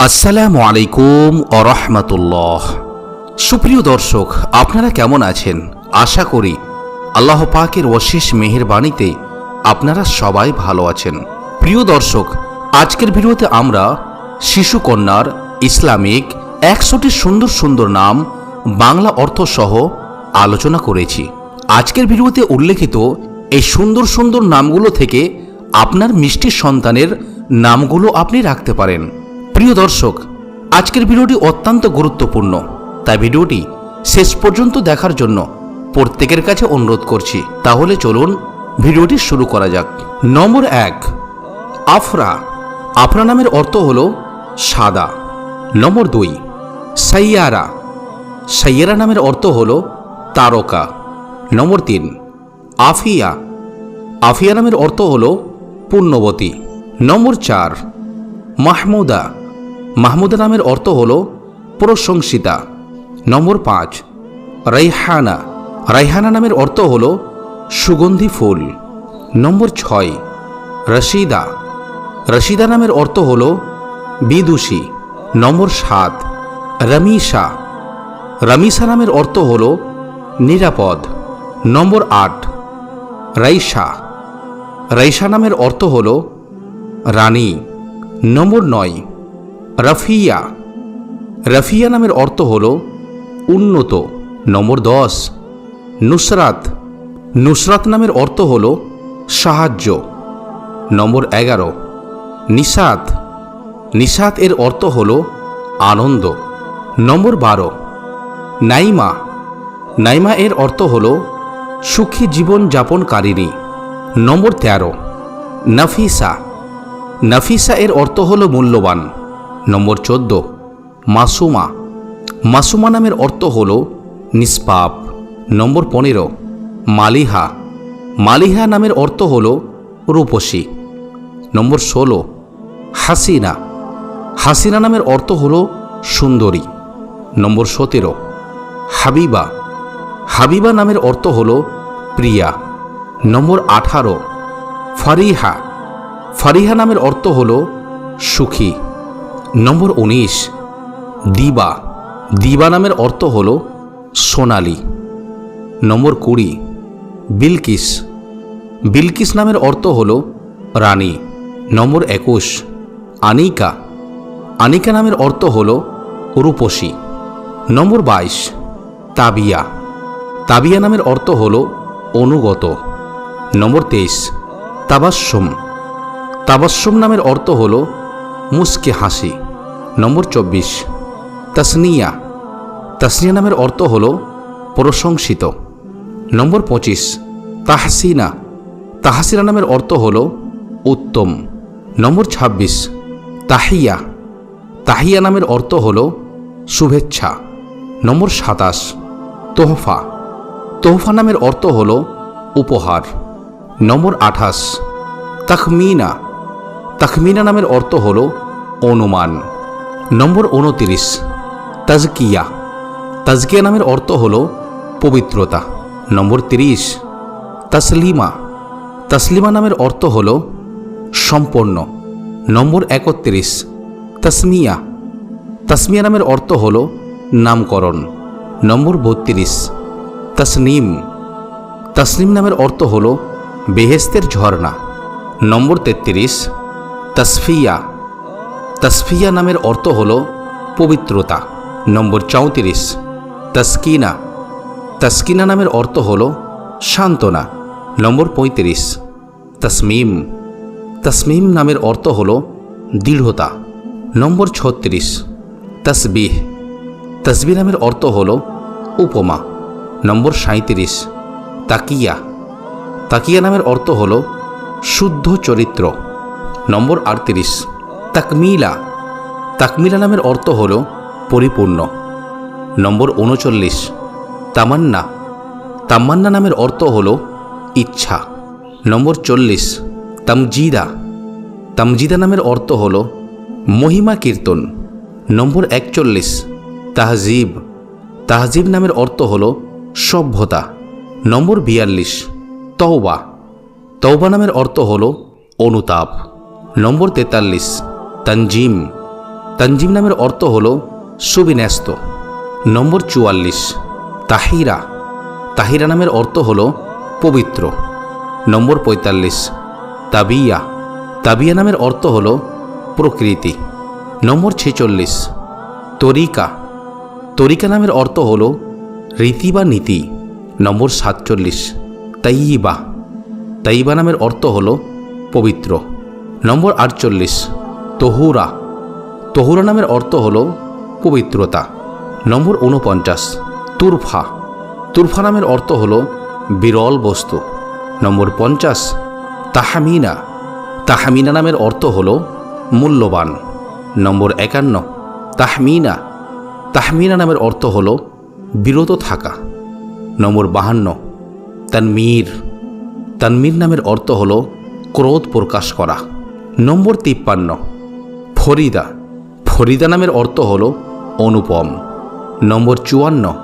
আসসালামু আলাইকুম আরহামতুল্লাহ সুপ্রিয় দর্শক, আপনারা কেমন আছেন? আশা করি আল্লাহ পাকের অশেষ মেহেরবাণীতে আপনারা সবাই ভালো আছেন। প্রিয় দর্শক, আজকের ভিডিওতে আমরা শিশু কন্যার ইসলামিক একশোটি সুন্দর সুন্দর নাম, বাংলা অর্থ সহ আলোচনা করেছি। আজকের ভিডিওতে উল্লেখিত এই সুন্দর সুন্দর নামগুলো থেকে আপনার মিষ্টি সন্তানের নামগুলো আপনি রাখতে পারেন। প্রিয় দর্শক, আজকের ভিডিওটি অত্যন্ত গুরুত্বপূর্ণ, তাই ভিডিওটি শেষ পর্যন্ত দেখার জন্য প্রত্যেকের কাছে অনুরোধ করছি। তাহলে চলুন ভিডিওটি শুরু করা যাক। নম্বর এক, আফরা। আফরা নামের অর্থ হল সাদা। নম্বর দুই, সাইয়ারা। সাইয়ারা নামের অর্থ হল তারকা। নম্বর তিন আফিয়া। আফিয়া নামের অর্থ হল পূর্ণবতী। নম্বর চার, মাহমুদা। মাহমুদা নামের অর্থ হল প্রশংসিতা। নম্বর পাঁচ, রাইহানা। রাইহানা নামের অর্থ হল সুগন্ধি ফুল। নম্বর ছয়, রশিদা। রশিদা নামের অর্থ হল বিদুষী। নম্বর সাত রমিশা রমিশা নামের অর্থ হল নিরাপদ। নম্বর আট রাইসা রাইসা নামের অর্থ হল রানী। নম্বর নয়, রাফিয়া। রাফিয়া নামের অর্থ হল উন্নত। নম্বর দশ, নুসরাত। নুসরাত নামের অর্থ হল সাহায্য। নম্বর এগারো নিষাদ নিষাদ এর অর্থ হল আনন্দ। নম্বর বারো, নাইমা। নাইমা এর অর্থ হল সুখী জীবন যাপনকারিণী। নম্বর তেরো। নাফিসা। নাফিসা এর অর্থ হল মূল্যবান। নম্বর চোদ্দ। মাসুমা। মাসুমা নামের অর্থ হল নিষ্পাপ। নম্বর পনেরো। মালিহা। মালিহা নামের অর্থ হল রূপসী। নম্বর ষোলো। হাসিনা। হাসিনা নামের অর্থ হল সুন্দরী। নম্বর সতেরো। হাবিবা। হাবিবা নামের অর্থ হল প্রিয়া, নম্বর আঠারো, ফারিহা। ফারিহা নামের অর্থ হল সুখী। নম্বর উনিশ, দিবা। দিবা নামের অর্থ হল সোনালি। নম্বর কুড়ি, বিলকিস। বিলকিস নামের অর্থ হল রানী। নম্বর একুশ, আনিকা। আনিকা নামের অর্থ হল রূপসী। নম্বর বাইশ, তাবিয়া। তাবিয়া নামের অর্থ হল অনুগত। নম্বর তেইশ তাবাস্যম তাবাস্যম নামের অর্থ হল মুস্কে হাসি। নম্বর চব্বিশ, তাসনিয়া। তাসনিয়া নামের অর্থ হল প্রশংসিত। নম্বর পঁচিশ, তাহসিনা। তাহসিনা নামের অর্থ হল উত্তম। নম্বর ছাব্বিশ, তাহিয়া। তাহিয়া নামের অর্থ হল শুভেচ্ছা। নম্বর সাতাশ, তোহফা। তোহফা নামের অর্থ হল উপহার। নম্বর আঠাশ, তাখমিনা। তাখমিনা নামের অর্থ হল অনুমান। নম্বর উনতিরিশ, তাজকিয়া। তাজকিয়া নামের অর্থ হল পবিত্রতা। নম্বর তিরিশ, তাসলিমা। তাসলিমা নামের অর্থ হল সম্পন্ন। নম্বর একত্রিশ, তাসমিয়া। তাসমিয়া নামের অর্থ হল নামকরণ। নম্বর বত্রিশ তসনিম। তসনিম নামের অর্থ হল বেহেস্তের ঝর্ণা। নম্বর তেত্রিশ, তসফিয়া। তসফিয়া নামের অর্থ হল পবিত্রতা। নম্বর চৌত্রিশ, তস্কিনা। তস্কিনা নামের অর্থ হল সান্ত্বনা। নম্বর পঁয়ত্রিশ, তসমিম। তসমিম নামের অর্থ হল দৃঢ়তা। নম্বর ছত্রিশ, তসবিহ। তসবি নামের অর্থ হল উপমা। নম্বর সাঁত্রিশ তাকিয়া। তাকিয়া নামের অর্থ হল শুদ্ধ চরিত্র। নম্বর আটত্রিশ, তাকমিলা। তাকমিলা নামের অর্থ হল পরিপূর্ণ। নম্বর উনচল্লিশ, তামান্না। তামান্না নামের অর্থ হল ইচ্ছা। নম্বর চল্লিশ, তামজিদা। তামজিদা নামের অর্থ হল মহিমা কীর্তন। নম্বর একচল্লিশ, তাহজিব। তাহজিব নামের অর্থ হল সভ্যতা। নম্বর বিয়াল্লিশ, তওবা। তওবা নামের অর্থ হল অনুতাপ। নম্বর তেতাল্লিশ তঞ্জিম তঞ্জিম নামের অর্থ হল সুবিন্যস্ত। নম্বর চুয়াল্লিশ, তাহিরা। তাহিরা নামের অর্থ হল পবিত্র। নম্বর পঁয়তাল্লিশ, তাবিয়া। তাবিয়া নামের অর্থ হল প্রকৃতি। নম্বর ছেচল্লিশ, তরিকা। তরিকা নামের অর্থ হল রীতি বা নীতি? নম্বর সাতচল্লিশ। তাইবা তাইবা নামের অর্থ হল পবিত্র। নম্বর আটচল্লিশ। তহুরা। তহুরা নামের অর্থ হল পবিত্রতা। নম্বর উনপঞ্চাশ তুরফা। তুরফা নামের অর্থ হল বিরল বস্তু। নম্বর পঞ্চাশ। তাহামিনা। তাহামিনা নামের অর্থ হল মূল্যবান। নম্বর একান্ন। তাহমিনা। তাহমিনা নামের অর্থ হল বিরত থাকা। নম্বর বাহান্ন, তানমীর। তানমীর নামের অর্থ হল ক্রোধ প্রকাশ করা। নম্বর তিপ্পান্ন, ফরিদা। ফরিদা নামের অর্থ হল অনুপম। নম্বর চুয়ান্ন,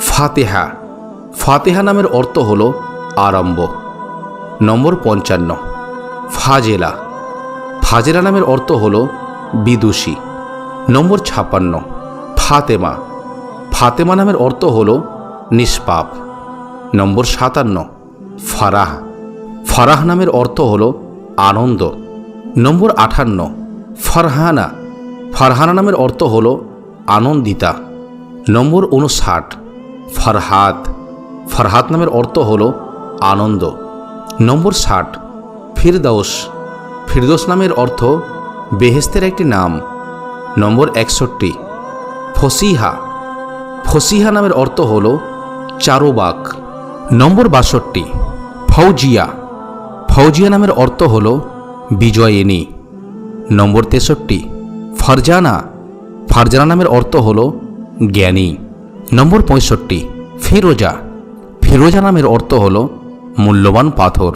ফাতেহা। ফাতেহা নামের অর্থ হল আরম্ভ। নম্বর পঞ্চান্ন, ফাজেলা। ফাজেলা নামের অর্থ হল বিদুষী। নম্বর ছাপান্ন ফাতেমা। ফাতেমা নামের অর্থ হল নিষ্পাপ। নম্বর সাতান্ন, ফারাহ। ফারাহ নামের অর্থ হল আনন্দ। নম্বর আঠান্ন, ফারহানা। ফারহানা নামের অর্থ হল আনন্দিতা। নম্বর উনষাট ফারহাত। ফারহাত নামের অর্থ হল আনন্দ। নম্বর ষাট, ফিরদৌস। ফিরদৌস নামের অর্থ বেহেস্তের একটি নাম। নম্বর একষট্টি, ফসিহা। ফসিহা নামের অর্থ হল চারোবাক। নম্বর বাষট্টি, ফৌজিয়া। ফৌজিয়া নামের অর্থ হল বিজয়িনী। নম্বর তেষট্টি, ফারজানা। ফারজানা নামের অর্থ হল জ্ঞানী। নম্বর পঁয়ষট্টি, ফিরোজা। ফিরোজা নামের অর্থ হল মূল্যবান পাথর।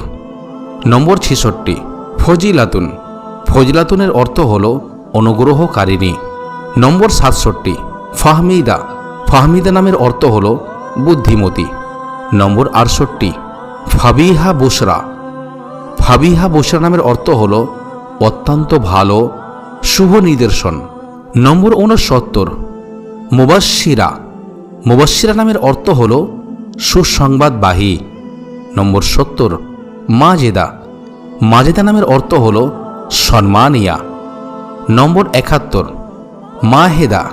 নম্বর ছেষট্টি, ফজিলাতুন। ফজিলাতুনের অর্থ হল অনুগ্রহকারিণী। নম্বর সাতষট্টি, ফাহমিদা। ফাহমিদা নামের অর্থ হল বুদ্ধিমতী। নম্বর আটষট্টি, ফাবিহা বুসরা ফাবিহা বুসরা নামের অর্থ হল অত্যন্ত ভালো, শুভ নিদর্শন। নম্বর ঊনসত্তর মুবাসিরা মুবাসিরা নামের অর্থ হল সুসংবাদবাহী। নম্বর সত্তর, মাজেদা। মাজেদা নামের অর্থ হল সম্মানিয়া। নম্বর একাত্তর, মাহেদা।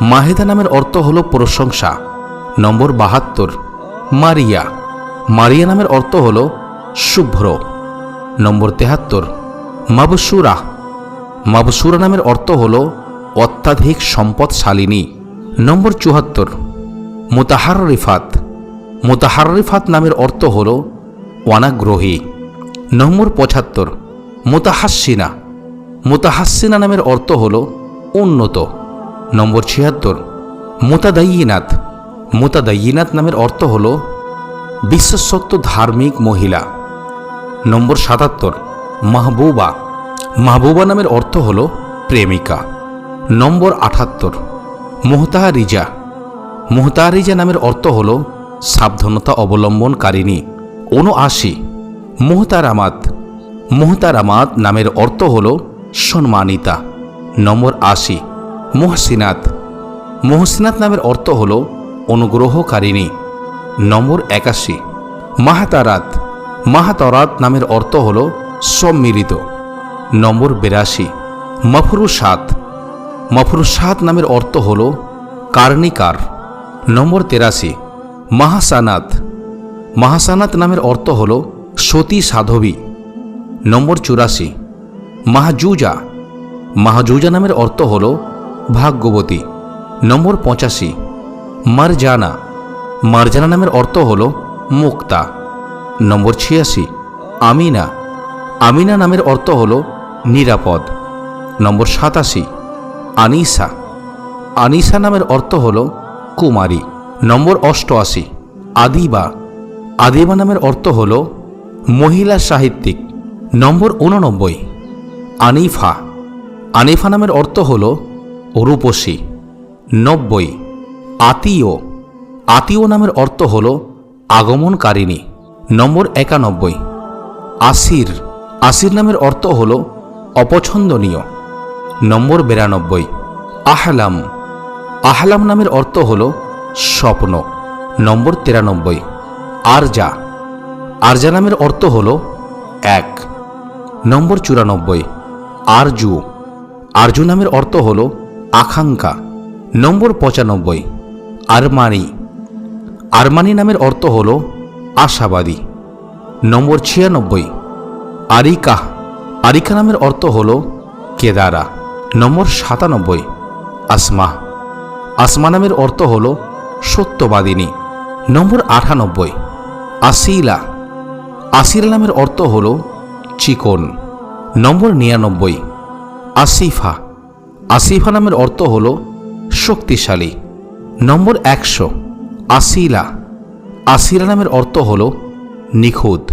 মাহেদা নামের অর্থ হল প্রশংসা। নম্বর বাহাত্তর, মারিয়া। মারিয়া নামের অর্থ হল শুভ্র। নম্বর তেহাত্তর, মাবসুরা। মাবসুরা নামের অর্থ হল অত্যাধিক সম্পদশালিনী। নম্বর চুয়াত্তর, মোতাহার রিফাত। মোতাহার রিফাত নামের অর্থ হল অনাগ্রহী। নম্বর পঁচাত্তর, মোতাহাসিনা। মোতাহাসিনা নামের অর্থ হল উন্নত। নম্বর ছিয়াত্তর। মোতাদাইনাথ মোতাদাইনাথ নামের অর্থ হল বিশ্বসত্ব ধার্মিক মহিলা। নম্বর সাতাত্তর, মাহবুবা। মাহবুবা নামের অর্থ হল প্রেমিকা। নম্বর আঠাত্তর মোহতাহারিজা মোহতারিজা নামের অর্থ হল সাবধানতা অবলম্বনকারিণী। উনআশি মোহতারামাত। মোহতারামাত নামের অর্থ হল সম্মানিতা। নম্বর আশি মোহসিনাত। মোহসিনাত নামের অর্থ হল অনুগ্রহকারিণী। নম্বর একাশি। মাহাতারাত। মাহাতারাত নামের অর্থ হল সম্মিলিত। নম্বর বিরাশি। মফরুসাত। মফরুসাত নামের অর্থ হল কার্নিকার। নম্বর তেরাশি। মাহাসানাত। মাহাসানাত নামের অর্থ হল সতী সাধবী। নম্বর চুরাশি। মাহাজুজা। মাহাজুজা নামের অর্থ হল ভাগ্যবতী। নম্বর পঁচাশি, মারজানা। মারজানা নামের অর্থ হল মুক্তা। নম্বর ছিয়াশি, আমিনা। আমিনা নামের অর্থ হল নিরাপদ। নম্বর সাতাশি, আনিসা। আনিসা নামের অর্থ হল কুমারী। নম্বর অষ্টআশি, আদিবা। আদিবা নামের অর্থ হল মহিলা সাহিত্যিক। নম্বর উননব্বই আনিফা। আনিফা নামের অর্থ হল রূপসী নব্বই আতীয় আতীয় নামের অর্থ হল আগমনকারিণী, নম্বর একানব্বই। আসির আসির নামের অর্থ হল অপছন্দনীয়, নম্বর বিরানব্বই। আহলাম আহলাম নামের অর্থ হল স্বপ্ন, নম্বর তিরানব্বই। আরজা আরজা নামের অর্থ হল এক। নম্বর চুরানব্বই। আরজু আরজু নামের অর্থ হল আকাঙ্ক্ষা। নম্বর পঁচানব্বই, আরমানি। আরমানি নামের অর্থ হল আশাবাদী। নম্বর ছিয়ানব্বই, আরিকা। আরিকা নামের অর্থ হল কেদারা। নম্বর সাতানব্বই, আসমা। আসমা নামের অর্থ হল সত্যবাদিনী। নম্বর আটানব্বই, আসিলা। আসিলা নামের অর্থ হল চিকন। নম্বর নিরানব্বই, আসিফা। আসিফা নামের অর্থ হল শক্তিশালী। নম্বর একশো আসিলা। আসিলা নামের অর্থ হল নিখুঁত।